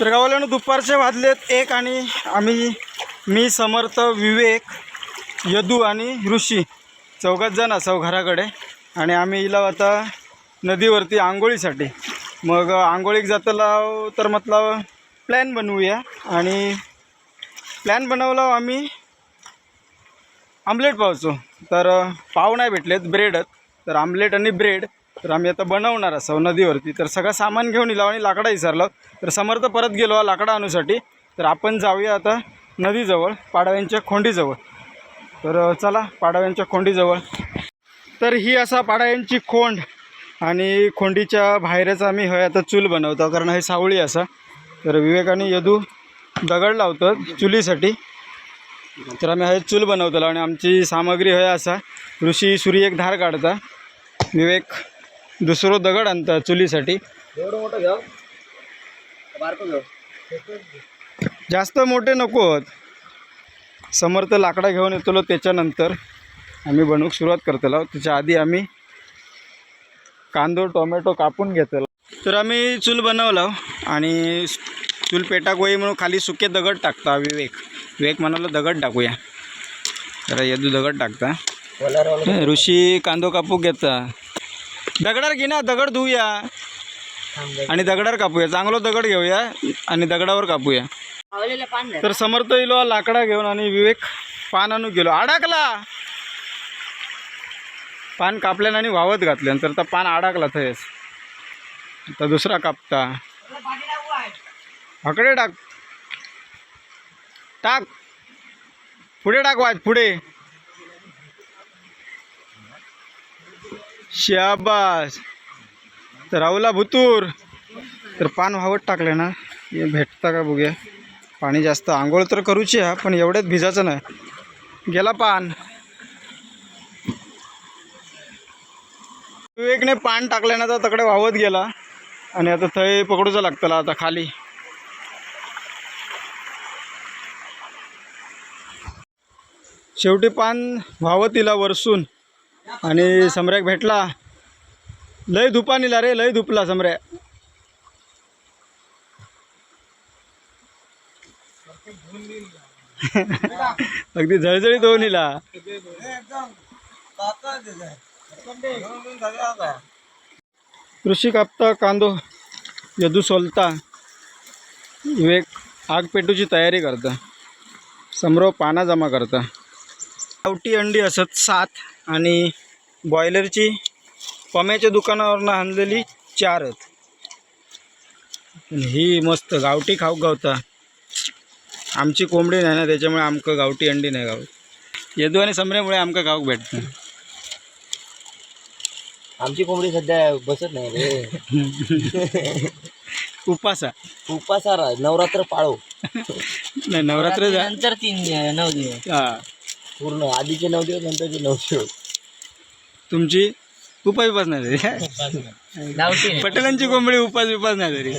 तर गावाल्यानं दुपारचे वाजलेत एक आणि आम्ही मी समर्थ विवेक यदू आणि ऋषी चौघात जण असाव घराकडे. आणि आम्ही इला आता नदीवरती आंघोळीसाठी. मग आंघोळीक जाताला तर म्हटलं प्लॅन बनवूया. आणि प्लॅन बनवला आम्ही आमलेट पावचो. तर पाव नाही भेटलेत ब्रेडच. तर आमलेट आणि ब्रेड तर आम्ही आता बनवणार असाव नदीवरती. तर सगळं सामान घेऊन येलो आणि लाकडा विसरलं. तर समर्थ परत गेलो हा लाकडा आणूसाठी. तर आपण जाऊया आता नदीजवळ पाडव्यांच्या खोंडीजवळ. तर चला पाडव्यांच्या खोंडीजवळ. तर ही असा पाडव्यांची खोंड आणि खोंडीच्या बाहेरच आम्ही होय आता चूल बनवतो कारण हे सावळी असा. तर विवेकाने यदू दगड लावतो चुलीसाठी. तर आम्ही हय चूल बनवतलो आणि आमची सामग्री हय असा. ऋषी सूर्य एक धार काढता. विवेक दुसरो दगड आणता चुलीसाठी. एवढं मोठं घ्या बारकं घ्या जास्त मोठे नको समर्थ लाकडा घेऊन येतलो त्याच्यानंतर. आम्ही बनवूक सुरुवात करतलो त्याच्या आधी आम्ही कांदो टोमॅटो कापून घेतलो तर आम्ही चूल बनवलो आणि चूल पेटाक होई म्हणून खाली सुके दगड टाकता विवेक विवेक म्हणाला दगड टाकूया. जरा यदू दगड टाकता. ऋषी कांदो कापूक घेता. दगडावर घे ना दगड धुऊया. आणि दगडावर कापूया. चांगलो दगड घेऊया आणि दगडावर कापूया. तर समर्थ इलो लाकडा घेऊन आणि विवेक पान आणू गेलो. अडकला. पान कापल्यानं आणि वावत घातल्यान. तर आता पान अडकला थंयच आता दुसरा कापता. हकडे टाक. टाक. पुढे टाक वाज पुढे. शाबास. तर राहुला भुतूर. तर पान व्हावत टाकलं ना हे भेटता का बघूया. पाणी जास्त आंघोळ तर करूची हा पण एवढ्यात भिजायचं नाही. गेला पान. विवेकने पान टाकलं ना तर तकडे वाहत गेला. आणि आता थंय पकडूचा लागतं आता खाली. शेवटी पान वाहत तिला वरसून. आणि सम्राक भेटला. लय धुपा निला रे लय धुपला सम्र्या अगदी झळझळीत होऊन इला कृषी कापता कांदो यदू सोलता. विवेक आग पेटूची तयारी करता. समरो पाना जमा करता. गावठी अंडी असत सात आणि बॉयलरची पम्याच्या दुकानावरनं आणलेली चार आहेत. पण ही मस्त गावठी खाऊक गावता. आमची कोंबडी नाही ना त्याच्यामुळे आमका गावठी अंडी नाही गावत. यदू आणि समऱ्यामुळे आमका गावक भेटतं. आमची कोंबडी सध्या बसत नाही रे. उपासा. उपासारा नवरात्र पाळो. नाही नवरात्र नंतर तीन नऊ दिवस. हा. पूर्ण. आधीचे नऊ दिवस नंतरचे नऊ दिवस तुमची उपास उपास नाही तरी पटेलांची कोंबडी उपास उपास नाही तरी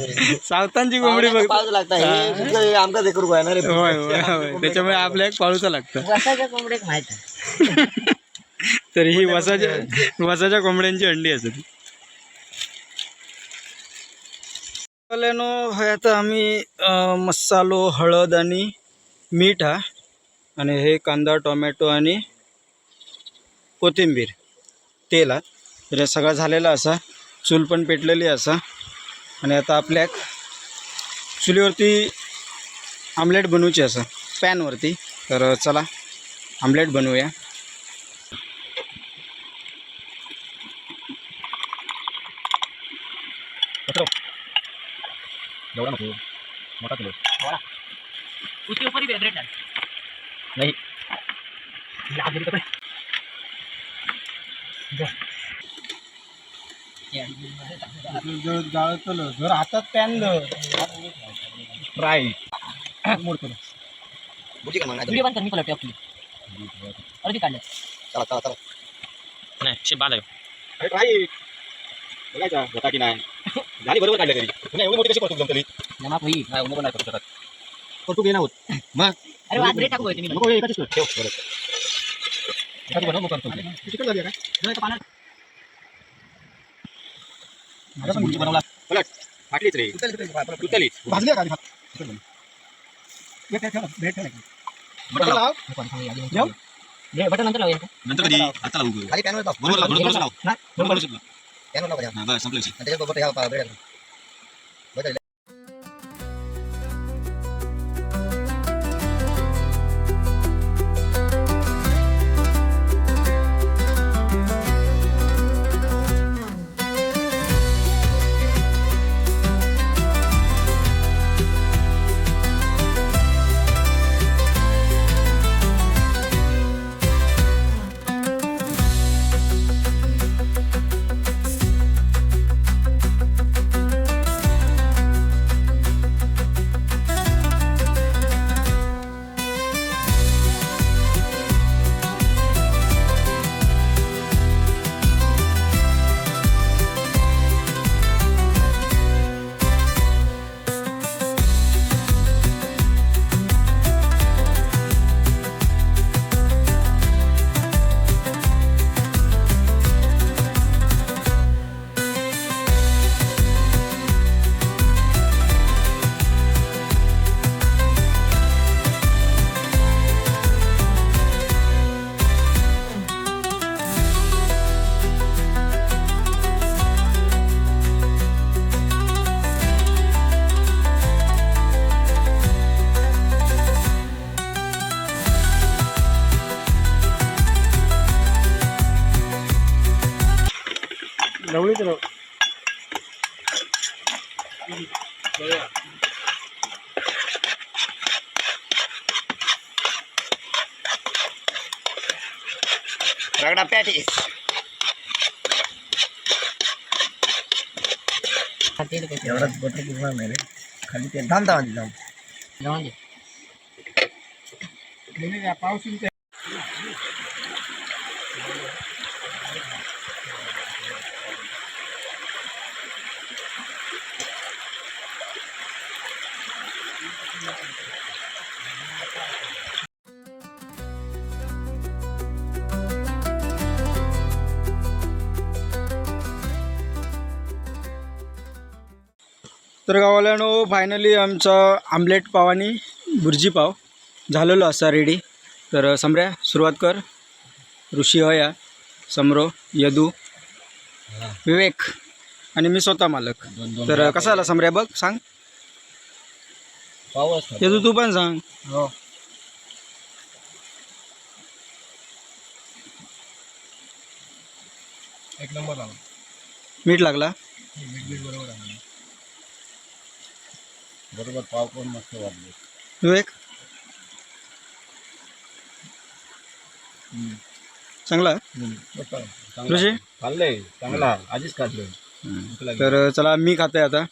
सावतांची कोंबडी बघ. पाळच लागता हे. सुद्धा आमचा देखील काय ना रे. होय होय होय. त्याच्यामुळे आपल्या एक पाळूचा लागतं. वसाच्या कोंबड्याक माहीत आहे. तर ही वसाच्या वसाच्या कोंबड्यांची अंडी असत नो होय आता आम्ही अं, मसालो हळद आणि मीठ हा. आणि हे कांदा टोमॅटो आणि कोथिंबीर तेल हा तर हे सगळं झालेलं असा. चूल पण पेटलेली असा. आणि आता आपल्या चुलीवरती आमलेट बनवूची असा. पॅनवरती. तर चला आमलेट बनवूया. मोठा नहीं. कपड़े जर हातात पॅन फ्राय मोडतो बुझी का मांगा वीडियो बंद कर मी पलटते आपली भी काढले चला चला चला. नाही शे बाल आहे. अरे फ्राय बघायचा होता की नाही? झाली बरोबर काढले तरी. पुन्हा एवढी मोठी कशी करतो जमतली? होई. नाही पण नाही करू शकत. पण तू घेणार होत. मग? अरे वाद ब्रेड टाकू मी नको एकाच कर ठेव बरोबर एखादी बनव मग करतो चिकन झाली काय नाही का पाण्यात माझा पण बनवला पलट फाटलीच रे तुटलीच भाजली का बटन लाव. जाऊ? बटन नंतर लावूया नंतर कधी आता लावू करू. खाली पॅनल बरोबर लाव, बरोबर लाव. नाही, बरोबर लाव. पॅनल लावा हा, बस संपलं विषय. लवळीच राव रगडा पॅटीस एवढाच बटर पूर्ण नाही रे. खाली ते धाम धाम धाम पाऊस तर गावाल्यानो फायनली आमचा आमलेट पाव आणि बुर्जी पाव झालेलो असा रेडी तर सम्र्या सुरुवात कर. ऋषी हया समरो यदू विवेक आणि मी स्वतः मालक. तर कसा आला सम्र्या बघ सांग. यदू तू पण सांग. हो. एक नंबर मीठ लागला. बरोबर आहे बरोबर पाव पण मस्त वाटले. विवेक? चांगला ऋषी? खाल्लंय चांगला आधीच खाल्लंय. तर चला मी खाते आता.